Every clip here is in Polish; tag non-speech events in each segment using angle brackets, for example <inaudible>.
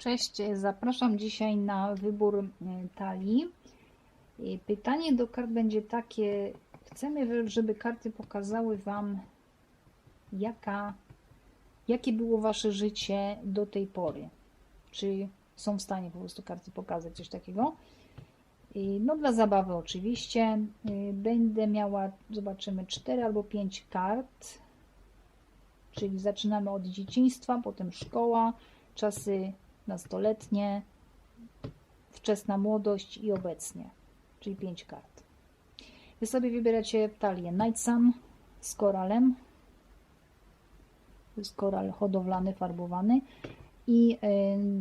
Cześć, zapraszam dzisiaj na wybór e, talii. E, Pytanie do kart będzie takie: chcemy, żeby karty pokazały Wam, jaka, jakie było Wasze życie do tej pory. Czy są w stanie po prostu karty pokazać coś takiego? E, No, dla zabawy oczywiście. Będę miała, zobaczymy, 4 albo 5 kart. Czyli zaczynamy od dzieciństwa, potem szkoła, czasy nastoletnie, wczesna młodość i obecnie, czyli 5 kart. Wy sobie wybieracie talię Night Sun z koralem. To jest koral hodowlany, farbowany. I e,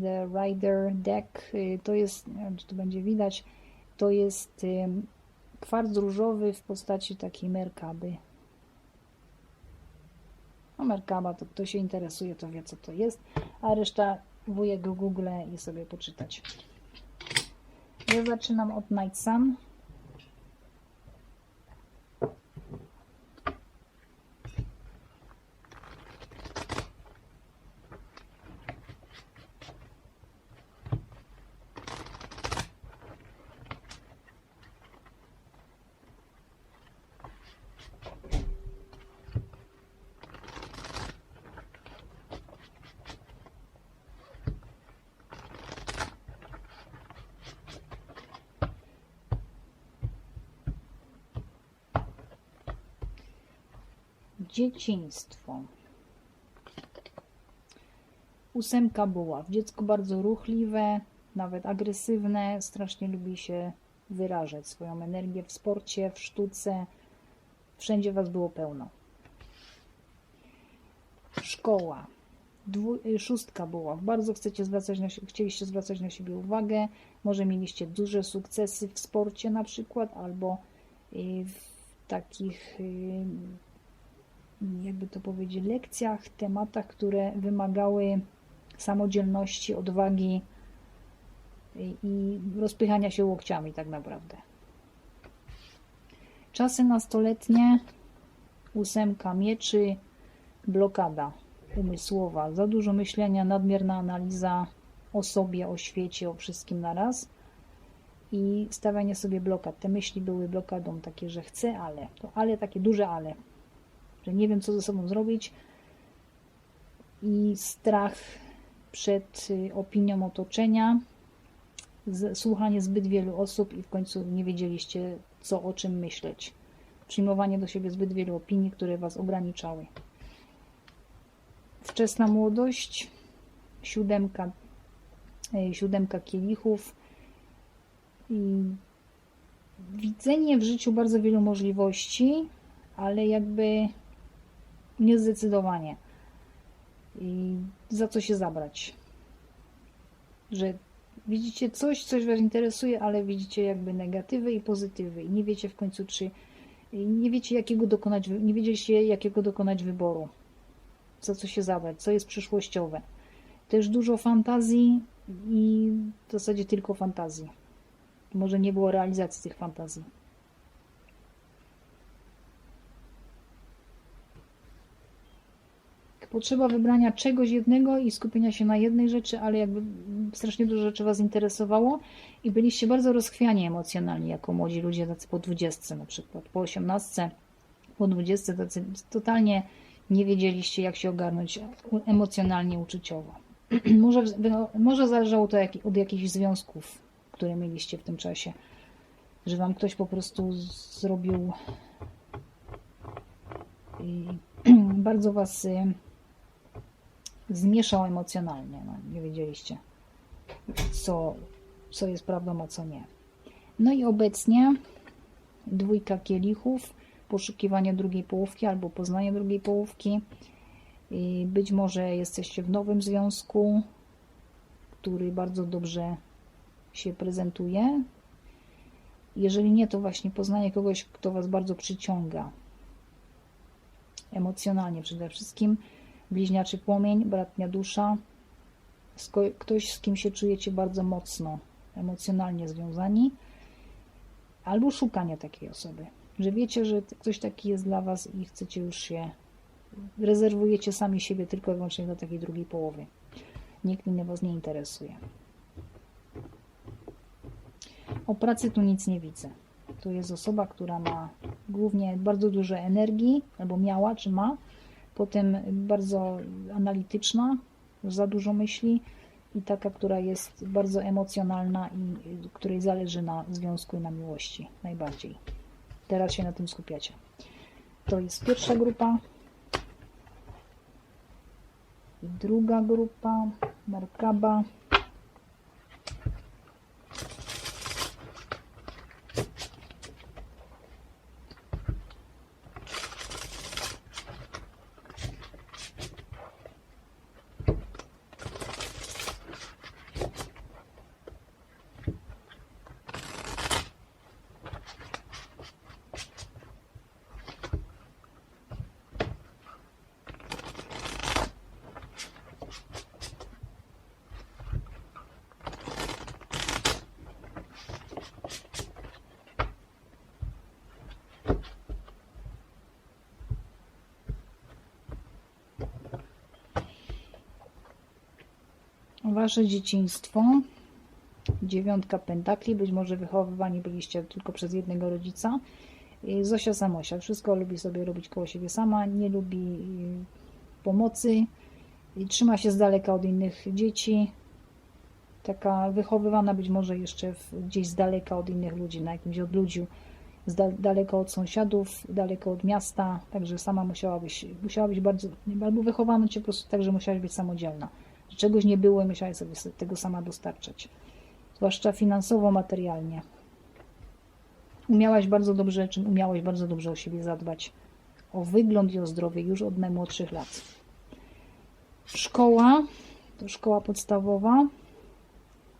The Rider Deck y, to jest, nie wiem czy to będzie widać, to jest y, kwarc różowy w postaci takiej merkaby. No Merkaba, to kto się interesuje, to wie co to jest, a reszta wujek Google i sobie poczytać. Ja zaczynam od Night Sun. Dzieciństwo. Ósemka buław. Dziecko bardzo ruchliwe, nawet agresywne, strasznie lubi się wyrażać swoją energię w sporcie, w sztuce. Wszędzie was było pełno. Szkoła. Dwu, y, szóstka buław. Bardzo chcecie zwracać na, chcieliście zwracać na siebie uwagę. Może mieliście duże sukcesy w sporcie na przykład, albo y, w takich y, jakby to powiedzieć, lekcjach, tematach, które wymagały samodzielności, odwagi i- rozpychania się łokciami, tak naprawdę. Czasy nastoletnie, ósemka mieczy, blokada umysłowa, za dużo myślenia, nadmierna analiza o sobie, o świecie, o wszystkim naraz i stawianie sobie blokad. Te myśli były blokadą takie, że chcę, ale, to ale takie duże ale że nie wiem, co ze sobą zrobić i strach przed y, opinią otoczenia, słuchanie zbyt wielu osób i w końcu nie wiedzieliście, co o czym myśleć. Przyjmowanie do siebie zbyt wielu opinii, które was ograniczały. Wczesna młodość, siódemka, y, siódemka kielichów i widzenie w życiu bardzo wielu możliwości, ale jakby niezdecydowanie. I za co się zabrać? Że widzicie coś, coś Was interesuje, ale widzicie jakby negatywy i pozytywy i nie wiecie w końcu, czy nie wiecie jakiego dokonać, nie wiedzieliście jakiego dokonać wyboru. Za co się zabrać, co jest przyszłościowe. Też dużo fantazji i w zasadzie tylko fantazji. Może nie było realizacji tych fantazji. Potrzeba wybrania czegoś jednego i skupienia się na jednej rzeczy, ale jakby strasznie dużo rzeczy Was interesowało i byliście bardzo rozchwiani emocjonalnie jako młodzi ludzie, tacy po 20 na przykład, po 18, po 20, tacy totalnie nie wiedzieliście jak się ogarnąć emocjonalnie, uczuciowo. <clears throat> może, może zależało to jak, od jakichś związków, które mieliście w tym czasie, że Wam ktoś po prostu zrobił i <clears throat> bardzo Was y, zmieszał emocjonalnie. No, nie wiedzieliście, co, co jest prawdą, a co nie. No i obecnie dwójka kielichów, poszukiwanie drugiej połówki albo poznanie drugiej połówki. I być może jesteście w nowym związku, który bardzo dobrze się prezentuje. Jeżeli nie, to właśnie poznanie kogoś, kto Was bardzo przyciąga. Emocjonalnie przede wszystkim bliźniaczy płomień, bratnia dusza, ktoś, z kim się czujecie bardzo mocno emocjonalnie związani, albo szukanie takiej osoby, że wiecie, że ktoś taki jest dla Was i chcecie już się, rezerwujecie sami siebie tylko i wyłącznie do takiej drugiej połowy. nikt inny Was nie interesuje. O pracy tu nic nie widzę. To jest osoba, która ma głównie bardzo dużo energii, albo miała, czy ma, potem bardzo analityczna, za dużo myśli i taka, która jest bardzo emocjonalna i y, której zależy na związku i na miłości najbardziej. Teraz się na tym skupiacie. To jest pierwsza grupa. Druga grupa, Merkaba. Wasze dzieciństwo. Dziewiątka pentakli. Być może wychowywani byliście tylko przez jednego rodzica. Zosia Samosia. Wszystko lubi sobie robić koło siebie sama. Nie lubi y, pomocy. Trzyma się z daleka od innych dzieci. Taka wychowywana być może jeszcze gdzieś z daleka od innych ludzi, na jakimś odludziu. Daleko od sąsiadów, daleko od miasta. Także sama musiałabyś, musiałabyś bardzo, albo wychowano cię po prostu tak, że musiałaś być samodzielna czegoś nie było i sobie tego sama dostarczać. Zwłaszcza finansowo, materialnie. Umiałaś bardzo dobrze, czym umiałeś bardzo dobrze o siebie zadbać. O wygląd i o zdrowie już od najmłodszych lat. Szkoła, to szkoła podstawowa,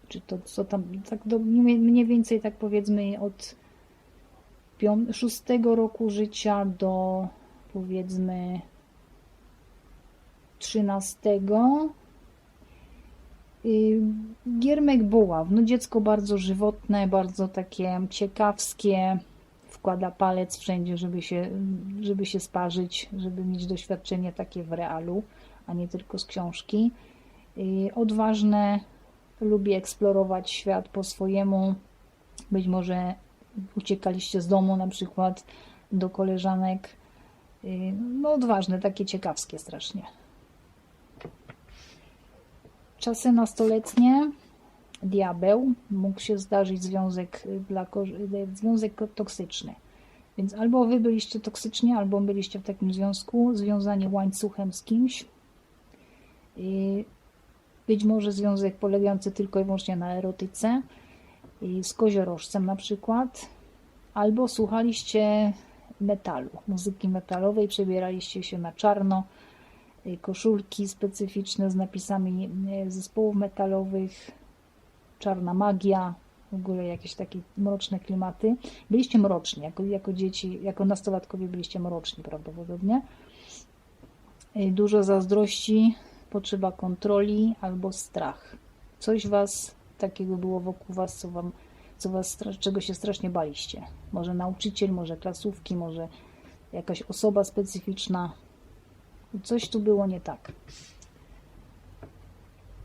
czy to co tam, tak do, mniej więcej tak powiedzmy od pią- szóstego roku życia do powiedzmy trzynastego Y, Giermek Buław, no dziecko bardzo żywotne, bardzo takie ciekawskie, wkłada palec wszędzie, żeby się, żeby się sparzyć, żeby mieć doświadczenie takie w realu, a nie tylko z książki. Y, Odważne, lubi eksplorować świat po swojemu. Być może uciekaliście z domu na przykład do koleżanek. Y, No odważne, takie ciekawskie strasznie. Czasy nastoletnie, diabeł, mógł się zdarzyć związek, dla, związek toksyczny. Więc albo wy byliście toksyczni, albo byliście w takim związku, związani łańcuchem z kimś. I być może związek polegający tylko i wyłącznie na erotyce, z koziorożcem na przykład, albo słuchaliście metalu, muzyki metalowej, przebieraliście się na czarno, Y, koszulki specyficzne z napisami y, zespołów metalowych, czarna magia, w ogóle jakieś takie mroczne klimaty. Byliście mroczni, jako, jako dzieci, jako nastolatkowie byliście mroczni prawdopodobnie. Y, Dużo zazdrości, potrzeba kontroli albo strach. Coś was takiego było wokół was, co wam, co was, czego się strasznie baliście. Może nauczyciel, może klasówki, może jakaś osoba specyficzna, Coś tu było nie tak.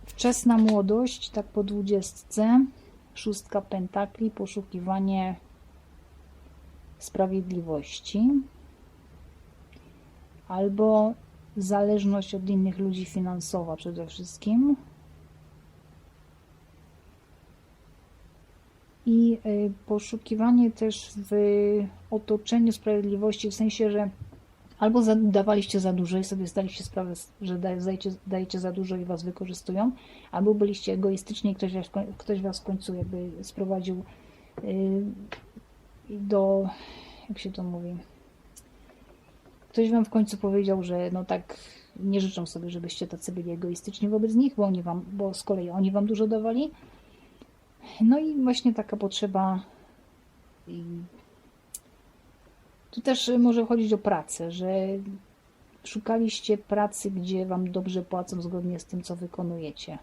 Wczesna młodość, tak po dwudziestce. Szóstka pentakli, poszukiwanie sprawiedliwości. Albo zależność od innych ludzi finansowa przede wszystkim. I y, poszukiwanie też w otoczeniu sprawiedliwości, w sensie, że albo dawaliście za dużo i sobie zdaliście sprawę, że dajecie, dajecie za dużo i was wykorzystują, albo byliście egoistyczni i ktoś was, ktoś was w końcu jakby sprowadził yy, do, jak się to mówi, ktoś wam w końcu powiedział, że no tak nie życzą sobie, żebyście tacy byli egoistyczni wobec nich, bo oni wam, bo z kolei oni wam dużo dawali. No i właśnie taka potrzeba tu też może chodzić o pracę, że szukaliście pracy, gdzie Wam dobrze płacą zgodnie z tym, co wykonujecie.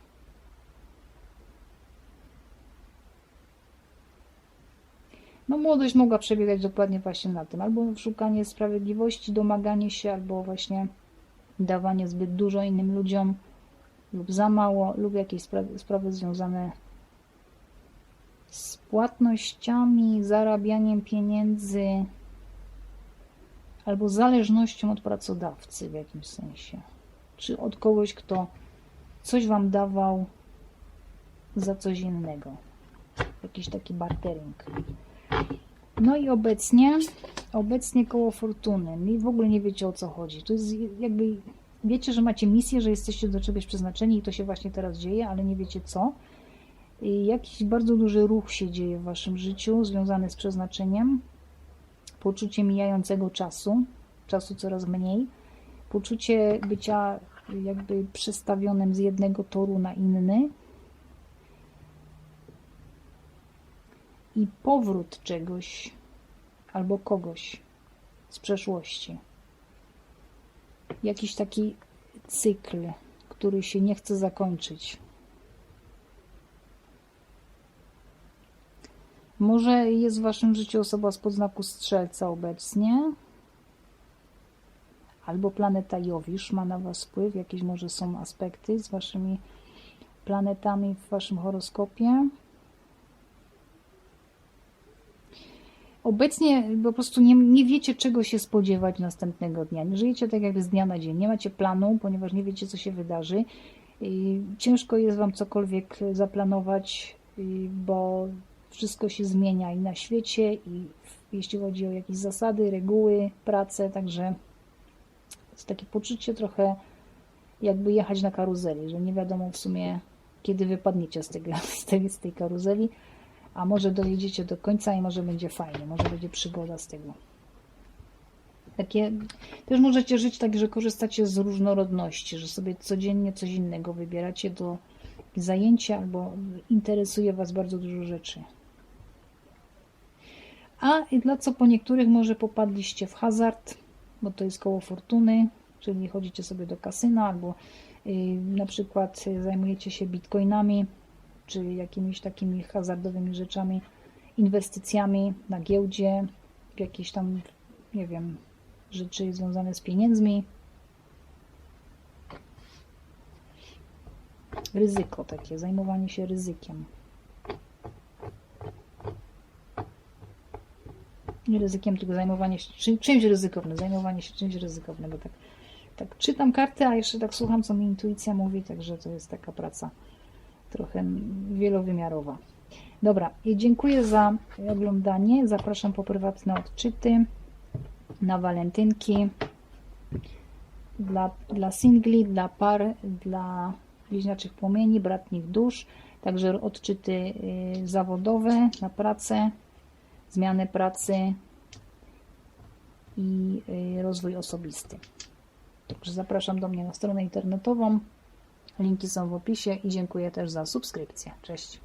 No, młodość mogła przebiegać dokładnie właśnie na tym. Albo szukanie sprawiedliwości, domaganie się, albo właśnie dawanie zbyt dużo innym ludziom, lub za mało, lub jakieś sprawy związane z płatnościami, zarabianiem pieniędzy albo zależnością od pracodawcy w jakimś sensie, czy od kogoś, kto coś wam dawał za coś innego. Jakiś taki bartering. No i obecnie, obecnie koło fortuny. I w ogóle nie wiecie o co chodzi. To jest jakby, wiecie, że macie misję, że jesteście do czegoś przeznaczeni i to się właśnie teraz dzieje, ale nie wiecie co. I jakiś bardzo duży ruch się dzieje w waszym życiu związany z przeznaczeniem, poczucie mijającego czasu, czasu coraz mniej, poczucie bycia jakby przestawionym z jednego toru na inny i powrót czegoś albo kogoś z przeszłości. Jakiś taki cykl, który się nie chce zakończyć. Może jest w waszym życiu osoba z podznaku strzelca obecnie, albo planeta Jowisz ma na was wpływ, jakieś może są aspekty z waszymi planetami w waszym horoskopie. Obecnie po prostu nie, nie wiecie, czego się spodziewać następnego dnia. Nie żyjecie tak jakby z dnia na dzień. Nie macie planu, ponieważ nie wiecie, co się wydarzy. I ciężko jest Wam cokolwiek zaplanować, bo wszystko się zmienia i na świecie, i jeśli chodzi o jakieś zasady, reguły, pracę, także jest takie poczucie trochę jakby jechać na karuzeli, że nie wiadomo w sumie, kiedy wypadniecie z, tego, <laughs> z, tej, z tej karuzeli, a może dojedziecie do końca i może będzie fajnie, może będzie przygoda z tego. Takie, też możecie żyć tak, że korzystacie z różnorodności, że sobie codziennie coś innego wybieracie do zajęcia albo interesuje Was bardzo dużo rzeczy. A i dla co po niektórych może popadliście w hazard, bo to jest koło fortuny, czyli chodzicie sobie do kasyna albo y, na przykład y, zajmujecie się bitcoinami, czy jakimiś takimi hazardowymi rzeczami, inwestycjami na giełdzie, w jakieś tam, nie wiem, rzeczy związane z pieniędzmi. Ryzyko takie, zajmowanie się ryzykiem. Nie ryzykiem, tylko zajmowanie się czym, czymś ryzykownym, zajmowanie się czymś ryzykownym, bo tak, tak czytam karty, a jeszcze tak słucham, co mi intuicja mówi, także to jest taka praca trochę wielowymiarowa. Dobra, i dziękuję za oglądanie. Zapraszam po prywatne odczyty na walentynki dla, dla singli, dla par, dla bliźniaczych płomieni, bratnich dusz, także odczyty y, zawodowe na pracę, zmianę pracy i y, rozwój osobisty. Także zapraszam do mnie na stronę internetową. Linki są w opisie i dziękuję też za subskrypcję. Cześć.